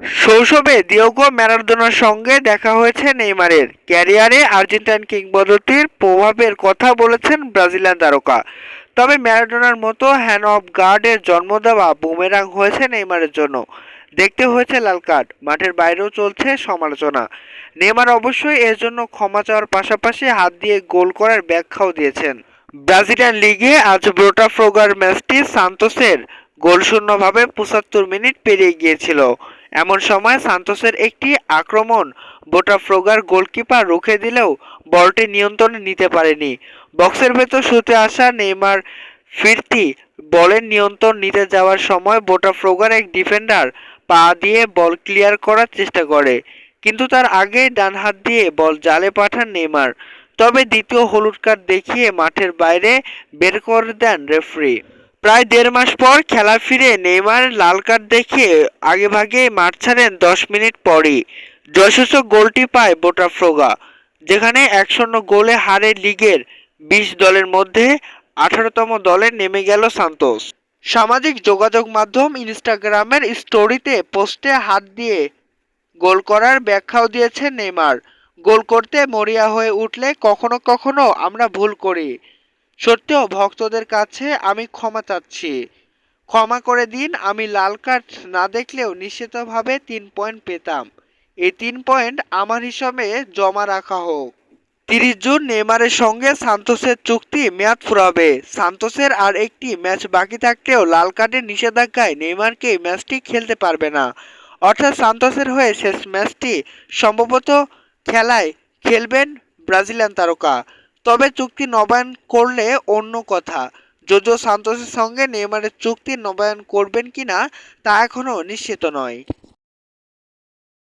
শৈশবে দিয়েগো ম্যারাডোনার সঙ্গে দেখা হয়েছে নেইমারের। ক্যারিয়ারে আর্জেন্টাইন কিংবদন্তির প্রভাবের কথা বলেছেন ব্রাজিলিয়ান তারকা। তবে ম্যারাডোনার মতো হ্যান্ড অফ গার্ডের জন্ম দেওয়া বুমেরাং হয়েছে নেইমারের জন্য। দেখতে হয়েছে লাল কার্ড, মাঠের বাইরেও চলছে সমালোচনা। নেইমার অবশ্যই এর জন্য ক্ষমা চাওয়ার পাশাপাশি হাত দিয়ে গোল করার ব্যাখ্যাও দিয়েছেন। ব্রাজিলিয়ান লিগে আজ ব্রোটাফ্রোগার ম্যাচটি সান্তোসের গোলশূন্যভাবে পঁচাত্তর মিনিট পেরিয়ে গিয়েছিল। এমন সময় সান্তোসের একটি আক্রমণ বোটাফ্রোগার গোলকিপার রুখে দিলেও বলটি নিয়ন্ত্রণে নিতে পারেনি। বক্সের ভেতর শুতে আসা নেইমার ফিরতি বলের নিয়ন্ত্রণ নিতে যাওয়ার সময় বোটাফ্রোগার এক ডিফেন্ডার পা দিয়ে বল ক্লিয়ার করার চেষ্টা করে, কিন্তু তার আগেই ডান হাত দিয়ে বল জালে পাঠান নেইমার। তবে দ্বিতীয় হলুদ কার্ড দেখিয়ে মাঠের বাইরে বের করে দেন রেফারি। প্রায় দেড় মাস পর খেলা ফিরে নেইমার লাল কার্ড দেখে আগেভাগে মাঠ ছাড়েন দশ মিনিট পরই। জয়সূচক গোলটি পায় বোটাফ্রোগা যেখানে এক শূন্য গোলে হারে লিগের বিশ দলের মধ্যে আঠারোতম দলে নেমে গেল সান্তোস। সামাজিক যোগাযোগ মাধ্যম ইনস্টাগ্রামের স্টোরিতে পোস্টে হাত দিয়ে গোল করার ব্যাখ্যাও দিয়েছে নেইমার। গোল করতে মরিয়া হয়ে উঠলে কখনো কখনো আমরা ভুল করি। সত্যিও ভক্তদের কাছে আমি ক্ষমা চাচ্ছি। ক্ষমা করে দিন, আমি লাল কার্ড না দেখলেও নিশ্চিতভাবে তিন পয়েন্ট পেতাম। এই তিন পয়েন্ট আমার হিসাবে জমা রাখা হোক। তিরিশ জুন নেইমারের সঙ্গে সান্তোসের চুক্তি মেয়াদ ফুরাবে। সান্তোসের আর একটি ম্যাচ বাকি থাকলেও লাল কার্ডের নিষেধাজ্ঞায় নেইমারকে ম্যাচটি খেলতে পারবে না। অর্থাৎ সান্তোসের হয়ে শেষ ম্যাচটি সম্ভবত খেলায় খেলবেন ব্রাজিলিয়ান তারকা। তবে চুক্তি নবায়ন করলে অন্য কথা। যদিও সান্তোসের সঙ্গে নেইমারের চুক্তি নবায়ন করবেন কিনা তা এখনও নিশ্চিত নয়।